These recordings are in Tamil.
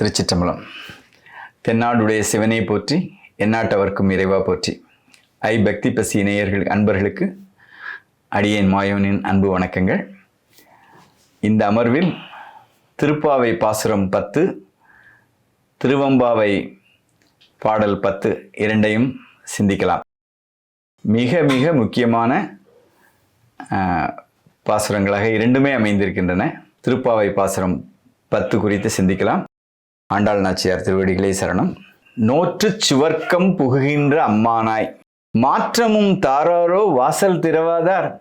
திருச்சிற்றம்பலம். தென்னாடுடைய சிவனை போற்றி எந்நாட்டவர்க்கும் இறைவா போற்றி. ஐ பக்தி பசி இணையர்கள் அன்பர்களுக்கு அடியேன் மாயோனின் அன்பு வணக்கங்கள். இந்த அமர்வில் திருப்பாவை பாசுரம் பத்து திருவம்பாவை பாடல் பத்து இரண்டையும் சிந்திக்கலாம். மிக மிக முக்கியமான பாசுரங்களாக இரண்டுமே அமைந்திருக்கின்றன. திருப்பாவை பாசுரம் பத்து குறித்து சிந்திக்கலாம். ஆண்டாள் நாச்சியார் திருவடிகளே சரணம். நோற்றுச் சுவர்க்கம் புகுகின்ற அம்மானாய். மாற்றமும் தாராரோ வாசல் திறவாதார்.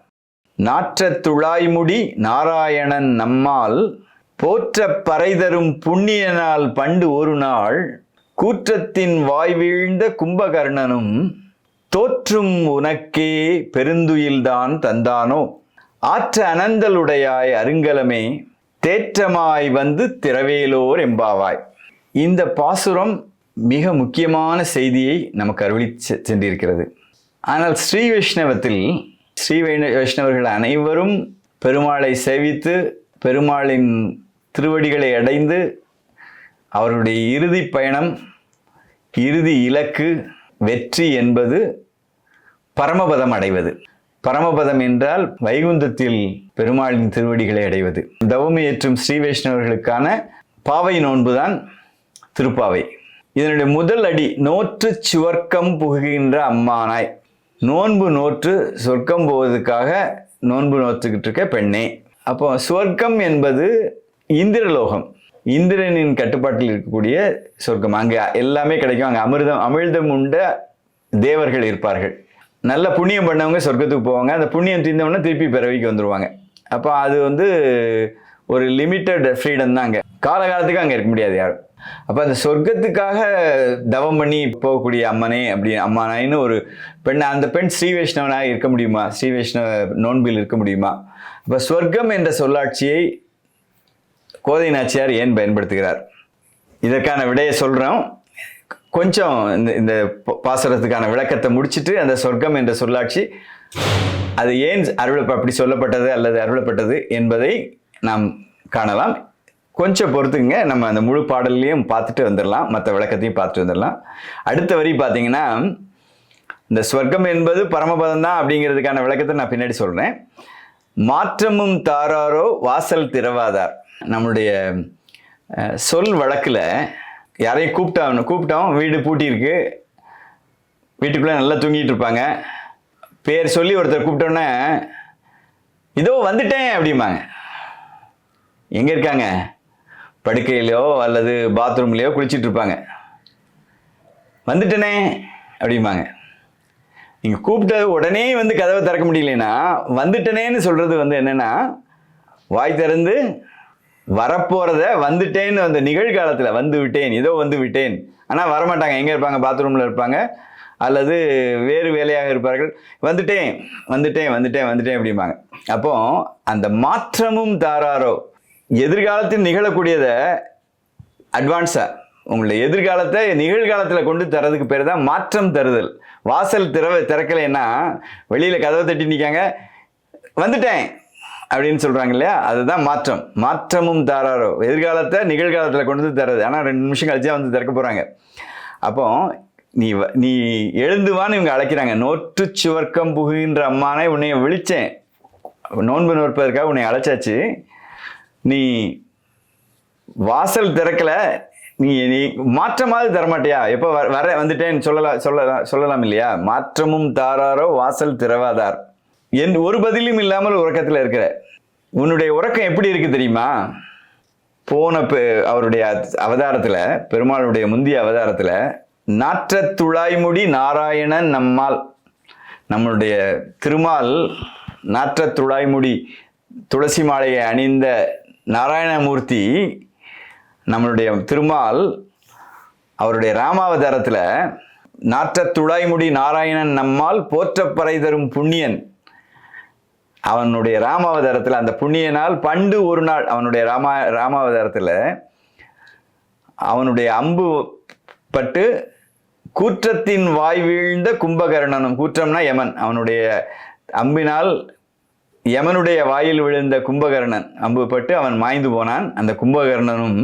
நாற்றத் துழாய்முடி நாராயணன் நம்மால். போற்றப் பறைதரும் புண்ணியனால் பண்டு ஒரு நாள். கூற்றத்தின் வாய் வீழ்ந்த கும்பகர்ணனும். தோற்றும் உனக்கே பெருந்துயில்தான் தந்தானோ. ஆற்ற அனந்தலுடையாய் அருங்கலமே. தேற்றமாய் வந்து திரவேலோர் எம்பாவாய். இந்த பாசுரம் மிக முக்கியமான செய்தியை நமக்கு அருளி செ- சென்றிருக்கிறது. ஆனால் ஸ்ரீ வைஷ்ணவத்தில் ஸ்ரீ வைஷ்ணவர்கள் அனைவரும் பெருமாளை சேவித்து பெருமாளின் திருவடிகளை அடைந்து அவருடைய இறுதி பயணம் இறுதி இலக்கு வெற்றி என்பது பரமபதம் அடைவது. பரமபதம் என்றால் வைகுந்தத்தில் பெருமாளின் திருவடிகளை அடைவது. தவம் ஏற்றும் ஸ்ரீ வைஷ்ணவர்களுக்கான பாவை நோன்புதான் திருப்பாவை. இதனுடைய முதல் அடி நோற்று சுவர்க்கம் புகுகின்ற அம்மானாய். நோன்பு நோற்று சொர்க்கம் போவதற்காக நோன்பு நோத்துக்கிட்டு இருக்க பெண்ணே. அப்போ சொர்க்கம் என்பது இந்திரலோகம். இந்திரனின் கட்டுப்பாட்டில் இருக்கக்கூடிய சொர்க்கம். அங்கே எல்லாமே கிடைக்கும். அங்கே அமிர்தம் அமிர்தம் உண்ட தேவர்கள் இருப்பார்கள். நல்ல புண்ணியம் பண்ணவங்க சொர்க்கத்துக்கு போவாங்க. அந்த புண்ணியம் தீர்ந்தவொடனே திருப்பி பிறவிக்கு வந்துடுவாங்க அப்போ அது வந்து ஒரு லிமிட்டட் ஃப்ரீடம் தான் அங்கே. காலகாலத்துக்கு அங்கே இருக்க முடியாது யாரும். அப்போ அந்த சொர்க்கத்துக்காக தவம் பண்ணி போகக்கூடிய அம்மனே அப்படி அம்மானாயின்னு ஒரு பெண் அந்த பெண் ஸ்ரீ வைஷ்ணவனாக இருக்க முடியுமா? ஸ்ரீ வைஷ்ணவ நோன்பில் இருக்க முடியுமா? அப்போ சொர்க்கம் என்ற சொல்லாட்சியை கோதை நாச்சியார் ஏன் பயன்படுத்துகிறார்? இதற்கான விடையை சொல்கிறோம் கொஞ்சம் இந்த இந்த பாசுரத்துக்கான விளக்கத்தை முடிச்சுட்டு அந்த சொர்க்கம் என்ற சொல்லாட்சி அது ஏன் அருள அப்படி சொல்லப்பட்டது அல்லது அருளப்பட்டது என்பதை நாம் காணலாம். கொஞ்சம் பொறுத்துங்க நம்ம அந்த முழு பாடல்லையும் பார்த்துட்டு வந்துடலாம். மற்ற விளக்கத்தையும் பார்த்துட்டு வந்துடலாம். அடுத்த வரி பார்த்தீங்கன்னா இந்த ஸ்வர்க்கம் என்பது பரமபதம் தான் அப்படிங்கிறதுக்கான விளக்கத்தை நான் பின்னாடி சொல்கிறேன் மாற்றமும் தாராரோ வாசல் திறவாதார். நம்முடைய சொல் வழக்கில் யாரையும் கூப்பிட்டோம் கூப்பிட்டோம். வீடு பூட்டியிருக்கு வீட்டுக்குள்ளே நல்லா தூங்கிட்டு இருப்பாங்க. பேர் சொல்லி ஒருத்தர் கூப்பிட்டோன்னே இதோ வந்துட்டேன் அப்படிம்பாங்க. எங்கே இருக்காங்க? படுக்கையிலையோ அல்லது பாத்ரூம்லேயோ குளிச்சுட்டு இருப்பாங்க. வந்துட்டனே அப்படிம்பாங்க. நீங்கள் கூப்பிட்டது உடனே வந்து கதவை திறக்க முடியலனா வந்துட்டனேன்னு சொல்கிறது வந்து என்னென்னா வாய் திறந்து வரப்போகிறத வந்துட்டேன்னு அந்த நிகழ்காலத்தில் வந்து விட்டேன் ஏதோ வந்து விட்டேன். ஆனால் வரமாட்டாங்க. எங்கே இருப்பாங்க? பாத்ரூமில் இருப்பாங்க. அல்லது வேறு வேலையாக இருப்பார்கள். வந்துட்டேன் வந்துட்டேன் வந்துட்டேன் வந்துட்டேன் அப்படிம்பாங்க. அப்போ அந்த மாற்றமும் தாராரோ எதிர்காலத்தில் நிகழக்கூடியதை அட்வான்ஸாக உங்களுடைய எதிர்காலத்தை நிகழ்காலத்தில் கொண்டு தரதுக்கு பேர் தான் மாற்றம் தருதல். வாசல் திறவ திறக்கலைன்னா வெளியில் கதவை தட்டி நிற்காங்க வந்துட்டேன் அப்படின்னு சொல்கிறாங்க இல்லையா? அதுதான் மாற்றம். மாற்றமும் தாராரோ. எதிர்காலத்தை நிகழ்காலத்தில் கொண்டு வந்து தரது ஆனால் ரெண்டு நிமிஷம் கழிச்சா வந்து திறக்க போகிறாங்க அப்போ நீ வ- நீ எழுந்துவான்னு இவங்க அழைக்கிறாங்க. நோற்று சுவர்க்கம் புகுகின்ற அம்மானை உன்னைய விழிச்சேன் நோன்பு நோற்பதற்காக உன்னை அழைச்சாச்சு. நீ வாசல் திறக்கல நீ நீ மாற்றமாவது தரமாட்டியா? எப்போ வர வர வந்துட்டேன்னு சொல்லலாம் சொல்லலாம் சொல்லலாம் இல்லையா? மாற்றமும் தாராரோ வாசல் திறவாதார். என் ஒரு பதிலும் இல்லாமல் உறக்கத்தில் இருக்கிற. உன்னுடைய உறக்கம் எப்படி இருக்கு தெரியுமா? போன அவருடைய அவதாரத்தில் பெருமாளுடைய முந்திய அவதாரத்தில் நாற்றத் துழாய்முடி நாராயணன் நம்மால் நம்மளுடைய திருமால் நாற்றத் துழாய்முடி துளசி மாலையை அணிந்த நாராயணமூர்த்தி நம்மளுடைய திருமால் அவருடைய ராமாவதாரத்தில் நாற்ற துழாய்முடி நாராயணன் நம்மால் போற்றப்பறை தரும் புண்ணியன். அவனுடைய ராமாவதாரத்தில் அந்த புண்ணியனால் பண்டு ஒரு நாள் அவனுடைய ராமா ராமாவதாரத்தில் அவனுடைய அம்பு பட்டு கூற்றத்தின் வாய் வீழ்ந்த கும்பகர்ணனும் கூற்றம்னா யமன் அவனுடைய அம்பினால் யமனுடைய வாயில் விழுந்த கும்பகர்ணன் அம்பு பட்டு அவன் மாய்ந்து போனான். அந்த கும்பகர்ணனும்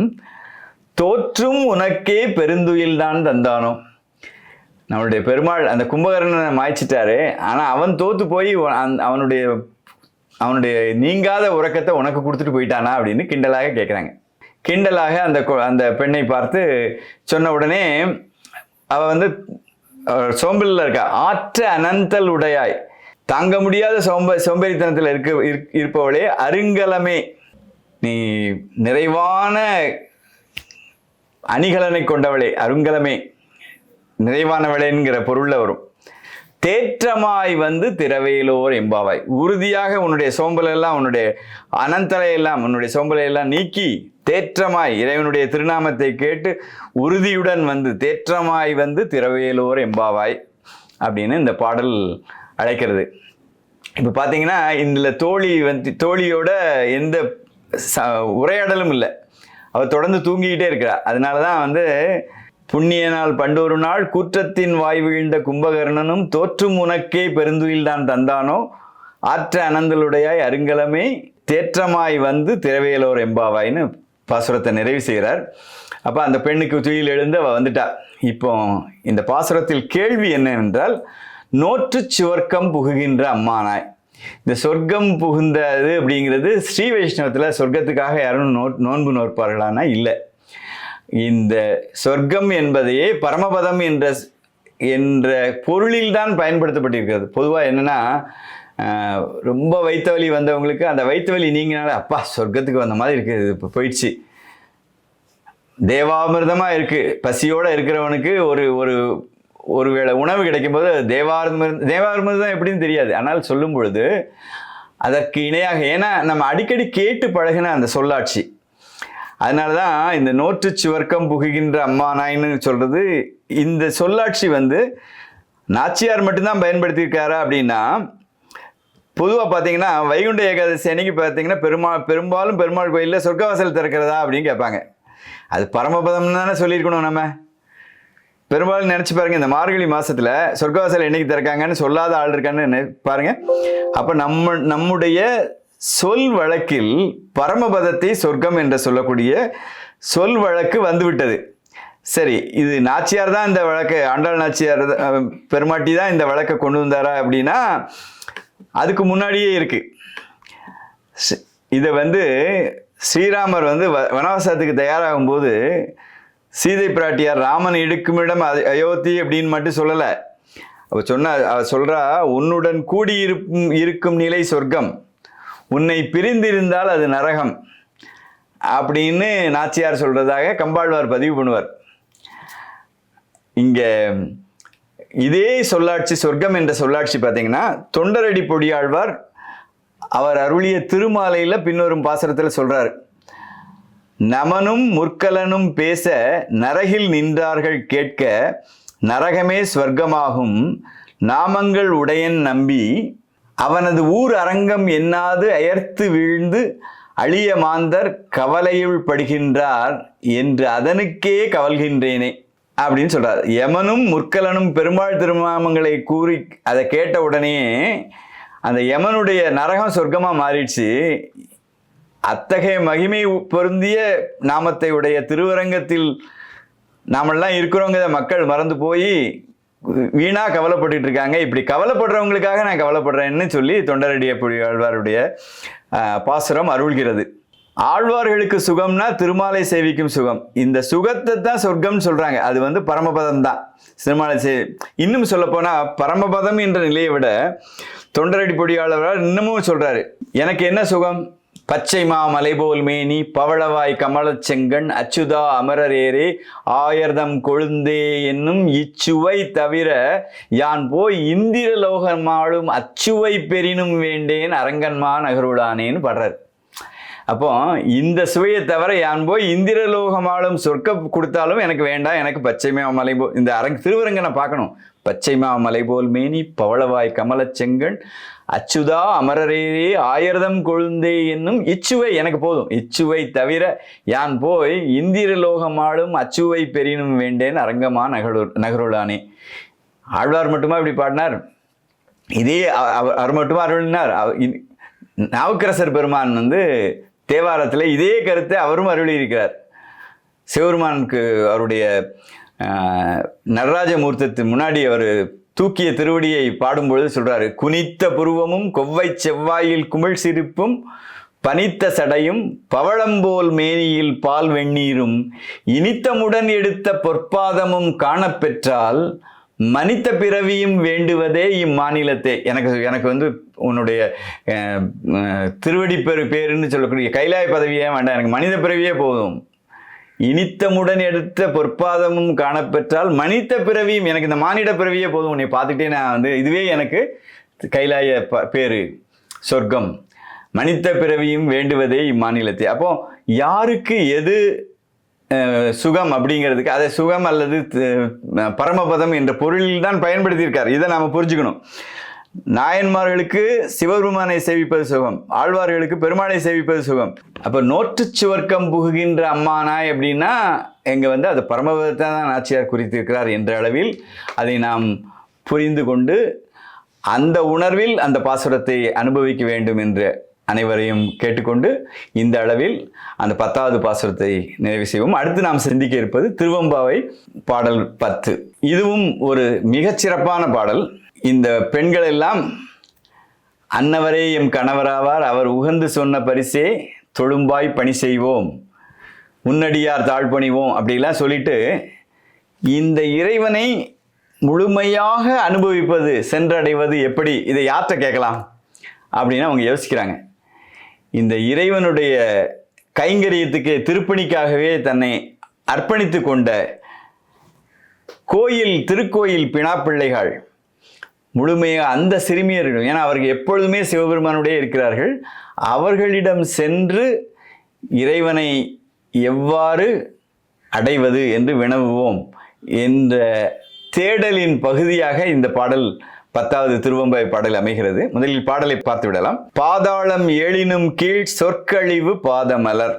தோற்றும் உனக்கே பெருந்துயில் தான் தந்தானோ? நம்மளுடைய பெருமாள் அந்த கும்பகர்ணனை மாய்ச்சிட்டாரு. ஆனால் அவன் தோத்து போய் அவனுடைய அவனுடைய நீங்காத உறக்கத்தை உனக்கு கொடுத்துட்டு போயிட்டானா அப்படின்னு கிண்டலாக கேட்குறாங்க கிண்டலாக அந்த அந்த பெண்ணை பார்த்து சொன்ன உடனே அவள் வந்து சோம்பலில் இருக்கா. ஆற்ற அனந்தல் உடையாய். தாங்க முடியாத சோம்ப சோம்பேறித்தனத்தில் இருக்க இருப்பவளே அருங்கலமே. நீ நிறைவான அணிகலனை கொண்டவளே அருங்கலமே. நிறைவானவளேங்கிற பொருளில் வரும். தேற்றமாய் வந்து திரவேலோர் எம்பாவாய் உறுதியாக உன்னுடைய சோம்பலை எல்லாம் உன்னுடைய அனந்தலையெல்லாம் உன்னுடைய சோம்பலையெல்லாம் நீக்கி தேற்றமாய் இறைவனுடைய திருநாமத்தை கேட்டு உறுதியுடன் வந்து தேற்றமாய் வந்து திரவேலோர் எம்பாவாய் அப்படின்னு இந்த பாடல் அழைக்கிறது. இப்போ பார்த்தீங்கன்னா இதில் தோழி வந்து தோழியோட எந்த ச உரையாடலும் இல்லை. அவள் தொடர்ந்து தூங்கிக்கிட்டே இருக்கிறா அதனால தான் வந்து புண்ணிய நாள் பண்டொரு நாள் கூற்றத்தின் வாய் வீழ்ந்த கும்பகர்ணனும் தோற்றும் உனக்கே பெருந்துயில் தான் தந்தானோ? ஆற்ற அனந்தலுடையாய் அருங்கலமே தேற்றமாய் வந்து திரவேலோர் எம்பாவாயின்னு பாசுரத்தை நிறைவு செய்கிறார். அப்போ அந்த பெண்ணுக்கு துயில் எழுந்து அவள் வந்துட்டா. இப்போ இந்த பாசுரத்தில் கேள்வி என்னவென்றால் நோற்று சுவர்க்கம் புகுகின்ற அம்மானாய். இந்த சொர்க்கம் புகுந்தது அப்படிங்கிறது ஸ்ரீ வைஷ்ணவத்தில் சொர்க்கத்துக்காக யாரும் நோ நோன்பு நோற்பார்களானா? இல்லை. இந்த சொர்க்கம் என்பதையே பரமபதம் என்ற என்ற பொருளில் தான் பயன்படுத்தப்பட்டிருக்கிறது. பொதுவாக என்னென்னா ரொம்ப வயிற்று வலி வந்தவங்களுக்கு அந்த வயிற்று வலி நீங்கினால அப்பா சொர்க்கத்துக்கு வந்த மாதிரி இருக்குது இப்போ போயிடுச்சு. தேவாமிர்தமாக இருக்குது பசியோடு இருக்கிறவனுக்கு ஒரு ஒரு ஒருவேளை உணவு கிடைக்கும்போது தேவார்மருந்து தான் எப்படின்னு தெரியாது. ஆனால் சொல்லும் பொழுது அதற்கு இணையாக ஏன்னா நம்ம அடிக்கடி கேட்டு பழகின அந்த சொல்லாட்சி. அதனால தான் இந்த நோற்று சுவர்க்கம் புகுகின்ற அம்மா நாயின்னு சொல்கிறது இந்த சொல்லாட்சி வந்து நாச்சியார் மட்டும்தான் பயன்படுத்தியிருக்காரா அப்படின்னா பொதுவாக பார்த்தீங்கன்னா வைகுண்ட ஏகாதசி அன்னைக்கு பார்த்தீங்கன்னா பெருமா பெரும்பாலும் பெருமாள் கோயிலில் சொர்க்கவாசல் திறக்கிறதா அப்படின்னு கேட்பாங்க. அது பரமபதம்னு தானே சொல்லியிருக்கணும் நம்ம. பெரும்பாலும் நினச்சி பாருங்க இந்த மார்கழி மாசத்துல சொர்க்கவாசல் என்னைக்கு திறக்காங்கன்னு சொல்லாத ஆள் இருக்கான்னு நினை- பாருங்க. அப்போ நம்ம நம்முடைய சொல் வழக்கில் பரமபதத்தை சொர்க்கம் என்று சொல்லக்கூடிய சொல் வழக்கு வந்துவிட்டது. சரி இது நாச்சியார் தான் இந்த வழக்கை ஆண்டாள் நாச்சியார் பெருமாட்டி தான் இந்த வழக்கை கொண்டு வந்தாரா அப்படின்னா அதுக்கு முன்னாடியே இருக்கு. இதை வந்து ஸ்ரீராமர் வந்து வ- வனவாசத்துக்கு தயாராகும் போது சீதை பிராட்டியார் ராமன் இடுக்குமிடம் அயோத்தி அப்படின்னு மட்டும் சொல்லலை. அவ சொன்ன அவ சொல்றா உன்னுடன் கூடியிருக்கும் இருக்கும் நிலை சொர்க்கம். உன்னை பிரிந்திருந்தால் அது நரகம். அப்படின்னு நாச்சியார் சொல்கிறதாக கம்பாழ்வார் பதிவு பண்ணுவார். இங்கே இதே சொல்லாட்சி சொர்க்கம் என்ற சொல்லாட்சி பார்த்தீங்கன்னா தொண்டரடி பொடியாழ்வார் அவர் அருளிய திருமாலையில் பின்வரும் பாசனத்தில் சொல்கிறார் நமனும் முற்கலனும் பேச நரகில் நின்றார்கள் கேட்க நரகமே ஸ்வர்க்கமாகும். நாமங்கள் உடையன் நம்பி அவனது ஊர் அரங்கம் எண்ணாது அயர்த்து வீழ்ந்து அழிய மாந்தர் கவலையுள் படுகின்றார் என்று அதனுக்கே கவல்கின்றேனே அப்படின்னு சொல்கிறார் யமனும் முற்கலனும் பெருமாள் திருமாமங்களை கூறி அதை கேட்ட உடனே அந்த யமனுடைய நரகம் சொர்க்கமாக மாறிடுச்சு. அத்தகைய மகிமை பொருந்திய நாமத்தை உடைய திருவரங்கத்தில் நாமெல்லாம் இருக்கிறவங்க மக்கள் மறந்து போய் வீணாக கவலைப்பட்டு இருக்காங்க. இப்படி கவலைப்படுறவங்களுக்காக நான் கவலைப்படுறேன்னு சொல்லி தொண்டரடிய புடி ஆழ்வாருடைய பாசுரம் அருள்கிறது. ஆழ்வார்களுக்கு சுகம்னா திருமாலை சேவிக்கும் சுகம். இந்த சுகத்தை தான் சொர்க்கம்னு சொல்கிறாங்க அது வந்து பரமபதம் தான். திருமாலை சே இன்னும் சொல்லப்போனால் பரமபதம் என்ற நிலையை விட தொண்டரடி பொடியாளராக இன்னமும் சொல்கிறாரு எனக்கு என்ன சுகம்? பச்சை மாமலை போல் மேனி பவளவாய் கமலச்செங்கண் அச்சுதா அமரரேரே ஆயர்தம் கொழுந்தே என்னும் இச்சுவை தவிர யான் போய் இந்திர லோகமாளும் அச்சுவை பெறினும் வேண்டேன் அரங்கன்மா நகருளானேன்னு பாடுறாரு. அப்போ இந்த சுவையை தவிர யான் போய் இந்திரலோகமாலும் சொர்க்க கொடுத்தாலும் எனக்கு வேண்டாம் எனக்கு பச்சைமா மலை போ இந்த அரங்க திருவரங்கனை பார்க்கணும். பச்சை மா போல் மேனி பவளவாய் கமலச்செங்கண் அச்சுதா அமரரே ஆயிரதம் கொழுந்தே என்னும் இச்சுவை எனக்கு போதும். இச்சுவை தவிர யான் போய் இந்திரலோகமாளும் அச்சுவை பெரியனும் வேண்டேன் அரங்கமா நகரு நகருளானே ஆழ்வார் மட்டுமா இப்படி பாடினார்? இதே அவர் அவர் மட்டுமா அருளினார்? நாவுக்கரசர் பெருமான் வந்து தேவாரத்தில் இதே கருத்தை அவரும் அருளியிருக்கிறார். சிவருமானுக்கு அவருடைய நடராஜ மூர்த்தத்து முன்னாடி அவர் தூக்கிய திருவடியை பாடும்பொழுது சொல்றாரு குனித்த புருவமும் கொவ்வை செவ்வாயில் குமிழ் சிரிப்பும் பனித்த சடையும் பவளம்போல் மேனியில் பால் வெந்நீரும் இனித்தமுடன் எடுத்த பொற்பாதமும் காணப்பெற்றால் மனித பிறவியும் வேண்டுவதே இம்மாநிலத்தே. எனக்கு எனக்கு வந்து உன்னுடைய திருவடி பெரு பேருன்னு சொல்லக்கூடிய கைலாய பதவியே வேண்டாம். எனக்கு மனித பிறவியே போதும். இனித்தமுடன் எடுத்த பொற்பாதமும் காணப்பெற்றால் மனித பிறவியும் எனக்கு இந்த மானிட பிறவியே போதும் உன்னை பார்த்துக்கிட்டே நான் வந்து இதுவே எனக்கு கைலாய ப- பேரு சொர்க்கம். மனித பிறவியும் வேண்டுவதே இம்மாநிலத்தை. அப்போ யாருக்கு எது சுகம் அப்படிங்கிறதுக்கு அதை சுகம் அல்லது பரமபதம் என்ற பொருளில் தான் பயன்படுத்தியிருக்கார். இதை நாம் புரிஞ்சுக்கணும். நாயன்மார்களுக்கு சிவபெருமானை சேவிப்பது சுகம் ஆழ்வார்களுக்கு பெருமாளை சேவிப்பது சுகம். அப்போ நோற்று சுவர்க்கம் புகுகின்ற அம்மா நாய் அப்படின்னா எங்கே வந்து அது பரமபதத்தை தான் நாச்சியார் குறித்திருக்கிறார் என்ற அளவில் அதை நாம் புரிந்து கொண்டு அந்த உணர்வில் அந்த பாசுரத்தை அனுபவிக்க வேண்டும் என்று அனைவரையும் கேட்டுக்கொண்டு இந்த அளவில் அந்த பத்தாவது பாசுரத்தை நிறைவு செய்வோம். அடுத்து நாம் சிந்திக்க இருப்பது திருவம்பாவை பாடல் பத்து. இதுவும் ஒரு மிகச்சிறப்பான பாடல். இந்த பெண்கள் எல்லாம் அன்னவரே எம் கணவராவார். அவர் உகந்து சொன்ன பரிசே தொழும்பாய் பணி செய்வோம். உன்னடியார் தாழ்பணிவோம் அப்படிலாம் சொல்லிட்டு இந்த இறைவனை முழுமையாக அனுபவிப்பது சென்றடைவது எப்படி? இதை யார்கிட்ட கேட்கலாம்? அப்படின்னு அவங்க யோசிக்கிறாங்க. இந்த இறைவனுடைய கைங்கரியத்துக்கு திருப்பணிக்காகவே தன்னை அர்ப்பணித்து கொண்ட கோயில் திருக்கோயில் பிணாப்பிள்ளைகள் முழுமையாக அந்த சிறுமியரிடம் ஏன்னா அவர்கள் எப்பொழுதுமே சிவபெருமானுடைய இருக்கிறார்கள் அவர்களிடம் சென்று இறைவனை எவ்வாறு அடைவது என்று வினவுவோம் என்ற தேடலின் பகுதியாக இந்த பாடல் பத்தாவது திருவம்பாய் பாடல் அமைகிறது. முதலில் பாடலை பார்த்து விடலாம். பாதாளம் ஏழினும் கீழ் சொற்கழிவு பாதமலர்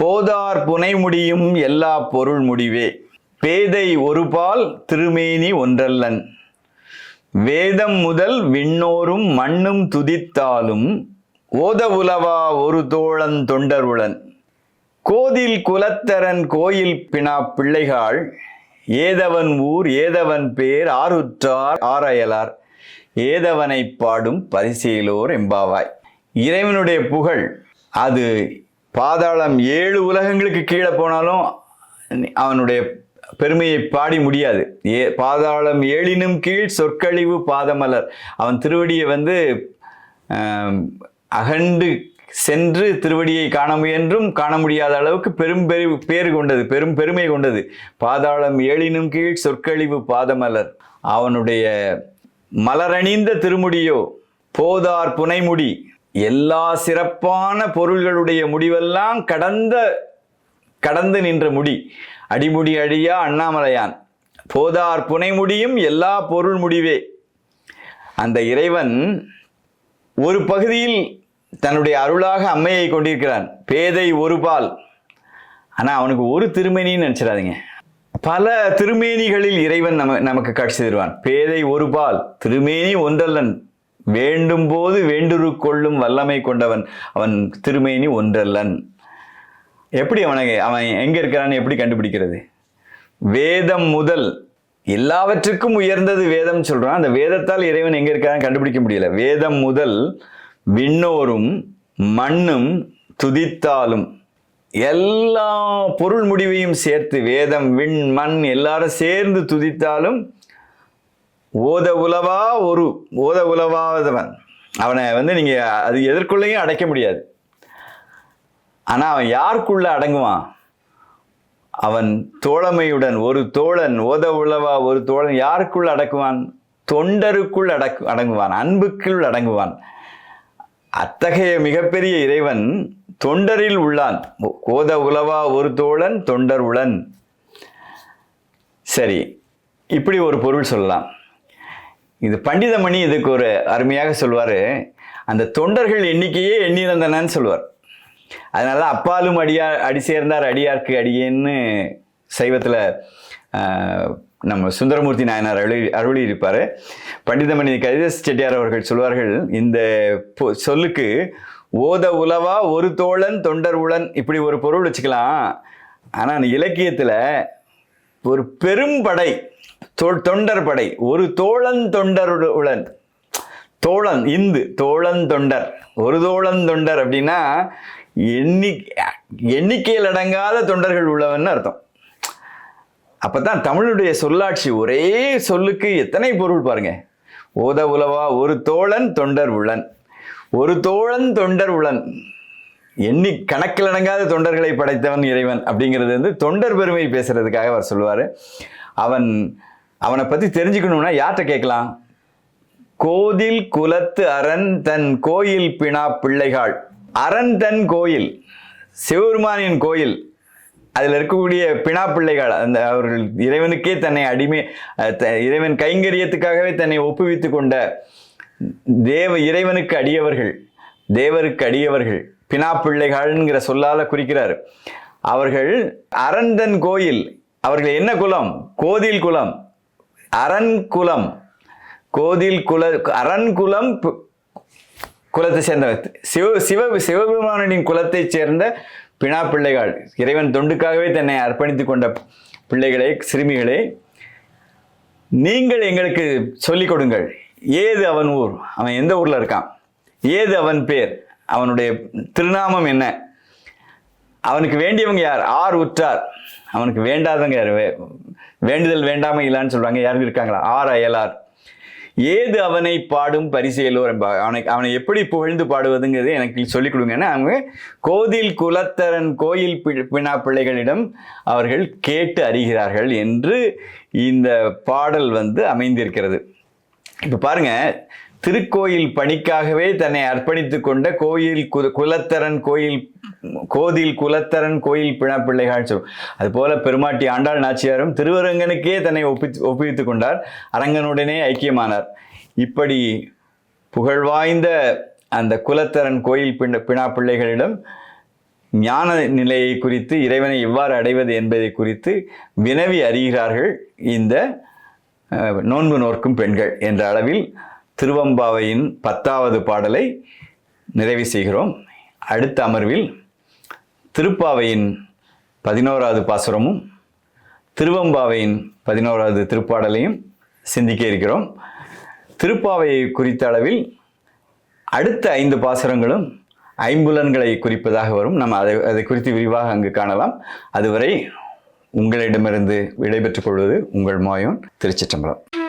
போதார் புனை முடியும் எல்லா பொருள் முடிவே பேதை ஒருபால் திருமேனி ஒன்றல்லன் வேதம் முதல் விண்ணோரும் மண்ணும் துதித்தாலும் ஓத உலவா ஒரு தோழன் தொண்டருளன். கோதில் குலத்தரன் கோயில் பினா பிள்ளைகாள் ஏதவன் ஊர் ஏதவன் பேர் ஆருற்றார் ஆராயலார். ஏதவனை பாடும் பரிசீலோர் எம்பாவாய் இறைவனுடைய புகழ் அது பாதாளம் ஏழு உலகங்களுக்கு கீழே போனாலும் அவனுடைய பெருமையை பாடி முடியாது. ஏ பாதாளம் ஏழினும் கீழ் சொற்கழிவு பாதமலர். அவன் திருவடியை வந்து அகண்டு சென்று திருவடியை காண முயன்றும் காண முடியாத அளவுக்கு பெரும் பெரு பேர் கொண்டது பெரும் பெருமை கொண்டது. பாதாளம் ஏழினும் கீழ் சொற்கழிவு பாதமலர். அவனுடைய மலரணிந்த திருமுடியோ போதார் புனைமுடி எல்லா சிறப்பான பொருள்களுடைய முடிவெல்லாம் கடந்த கடந்து நின்ற முடி. அடிமுடி அழியா அண்ணாமலையான். போதார் புனை முடியும் எல்லா பொருள் முடிவே. அந்த இறைவன் ஒரு பகுதியில் தன்னுடைய அருளாக அம்மையை கொண்டிருக்கிறான். பேதை ஒரு பால். ஆனால் அவனுக்கு ஒரு திருமேனின்னு நினச்சிடாதீங்க. பல திருமேனிகளில் இறைவன் நம்ம நமக்கு காட்சி தருவான். பேதை ஒரு பால். திருமேனி ஒன்றல்லன். வேண்டும் போது வேண்டுரு கொள்ளும் வல்லமை கொண்டவன். அவன் திருமேனி ஒன்றல்லன். எப்படி அவனை அவன் எங்கே இருக்கிறான்னு எப்படி கண்டுபிடிக்கிறது? வேதம் முதல் எல்லாவற்றுக்கும் உயர்ந்தது வேதம் சொல்கிறான் அந்த வேதத்தால் இறைவன் எங்கே இருக்கான்னு கண்டுபிடிக்க முடியல. வேதம் முதல் விண்ணோரும் மண்ணும் துதித்தாலும் எல்லா பொருள் முடிவையும் சேர்த்து வேதம் விண் மண் எல்லாரும் சேர்ந்து துதித்தாலும் ஓத உலவா ஒரு ஓத உலவாதவன் அவனை வந்து நீங்கள் அது எதற்குள்ளேயும் அடைக்க முடியாது. ஆனால் அவன் யாருக்குள்ளே அடங்குவான்? அவன் தோழமையுடன் ஒரு தோழன் ஓத உளவா ஒரு தோழன் யாருக்குள் அடக்குவான்? தொண்டருக்குள் அடக்கு அடங்குவான் அன்புக்குள் அடங்குவான். அத்தகைய மிகப்பெரிய இறைவன் தொண்டரில் உள்ளான். ஓத உலவா ஒரு தோழன் தொண்டர் உளன் சரி இப்படி ஒரு பொருள் சொல்லலாம். இது பண்டிதமணி இதுக்கு ஒரு அருமையாக சொல்வார். அந்த தொண்டர்கள் எண்ணிக்கையே எண்ணிறந்தனன்னு சொல்வார். அதனால அப்பாலும் அடியார் அடி சேர்ந்தார் அடியார்க்கு அடியேன்னு சைவத்தில் நம்ம சுந்தரமூர்த்தி நாயனார் அருளி அருளி இருப்பார் பண்டிதமணி கரிதாஸ் செட்டியார் அவர்கள் சொல்வார்கள் இந்த பொ- சொல்லுக்கு ஓத உலவா ஒரு தோழன் தொண்டர் உளன் இப்படி ஒரு பொருள் வச்சுக்கலாம். ஆனால் அந்த இலக்கியத்தில் ஒரு பெரும் படை தொ- தொண்டர் படை ஒரு தோழன் தொண்டர் உளன் தோழன் இந்து தோழன் தொண்டர் ஒரு தோழன் தொண்டர் அப்படின்னா எண்ணி எண்ணிக்கையில் அடங்காத தொண்டர்கள் உள்ளவன் அர்த்தம். அப்போ தான் தமிழுடைய சொல்லாட்சி ஒரே சொல்லுக்கு எத்தனை பொருள் பாருங்க. ஓத உலவா ஒரு தோழன் தொண்டர் உளன். ஒரு தோழன் தொண்டர் உளன். எண்ணி கணக்கில் அடங்காத தொண்டர்களை படைத்தவன் இறைவன் அப்படிங்கிறது வந்து தொண்டர் பெருமை பேசுறதுக்காக அவர் சொல்லுவார். அவன் அவனை பற்றி தெரிஞ்சுக்கணும்னா யார்கிட்ட கேட்கலாம்? கோதில் குலத்து அரண் தன் கோயில் பிணா பிள்ளைகாள். அரண்தன் கோயில் சிவபெருமானின் கோயில் அதில் இருக்கக்கூடிய பிணா பிள்ளைகள் அந்த அவர்கள் இறைவனுக்கே தன்னை அடிமை த- இறைவன் கைங்கரியத்துக்காகவே தன்னை ஒப்புவித்து கொண்ட தேவ இறைவனுக்கு அடியவர்கள் தேவருக்கு அடியவர்கள் பிணா பிள்ளைகள்ங்கிற குறிக்கிறார். அவர்கள் அரண்தன் கோயில் அவர்கள் என்ன குலம்? கோதில் குலம். அரண் குலம் கோதில் குல அரண் குலம் பு- குலத்தை சேர்ந்தவர். சிவ சிவ சிவபெருமானனின் குலத்தைச் சேர்ந்த பிணா பிள்ளைகள். இறைவன் தொண்டுக்காகவே தன்னை அர்ப்பணித்துக் கொண்ட பிள்ளைகளே சிறுமிகளே நீங்கள் எங்களுக்கு சொல்லிக் கொடுங்கள். ஏது அவன் ஊர்? அவன் எந்த ஊரில் இருக்கான்? ஏது அவன் பேர்? அவனுடைய திருநாமம் என்ன? அவனுக்கு வேண்டியவங்க யார்? ஆர் உற்றார். அவனுக்கு வேண்டாதவங்க யார்? வே- வேண்டுதல் வேண்டாமை இல்லான்னு சொல்கிறாங்க யாரும் இருக்காங்களா? ஆர் அயலார். ஏது அவனை பாடும் பரிசெயலோர் அவனை அவனை எப்படி புகழ்ந்து பாடுவதுங்கிறது எனக்கு சொல்லிக் கொடுங்கன்னா அவங்க கோதில் குலத்தரன் கோயில் பி- பிணா பிள்ளைகளிடம் அவர்கள் கேட்டு அறிகிறார்கள் என்று இந்த பாடல் வந்து அமைந்திருக்கிறது. இப்போ பாருங்க திருக்கோயில் பணிக்காகவே தன்னை அர்ப்பணித்துக் கொண்ட கோயில் கு- குலத்தரன் கோயில் கோதில் குலத்தரன் கோயில் பிணப்பிள்ளைகள் சொல் அதுபோல பெருமாட்டி ஆண்டாள் நாச்சியாரும் திருவரங்கனுக்கே தன்னை ஒப்பி ஒப்புவித்துக் கொண்டார். அரங்கனுடனே ஐக்கியமானார். இப்படி புகழ்வாய்ந்த அந்த குலத்தரன் கோயில் பிண பிணாப்பிள்ளைகளிடம் ஞான நிலையை குறித்து இறைவனை எவ்வாறு அடைவது என்பதை குறித்து வினவி அறிகிறார்கள் இந்த நோன்பு நோர்க்கும் பெண்கள் என்ற அளவில் திருவம்பாவையின் பத்தாவது பாடலை நிறைவு செய்கிறோம். அடுத்த அமர்வில் திருப்பாவையின் பதினோராவது பாசுரமும் திருவம்பாவையின் பதினோராவது திருப்பாடலையும் சிந்திக்க இருக்கிறோம். திருப்பாவையை குறித்த அளவில் அடுத்த ஐந்து பாசுரங்களும் ஐம்புலன்களை குறிப்பதாக வரும். நம்ம அதை அதை குறித்து விரிவாக அங்கு காணலாம். அதுவரை உங்களிடமிருந்து விடைபெற்றுக் கொள்வது உங்கள் மாயோன் திருச்சிற்றம்பலம்.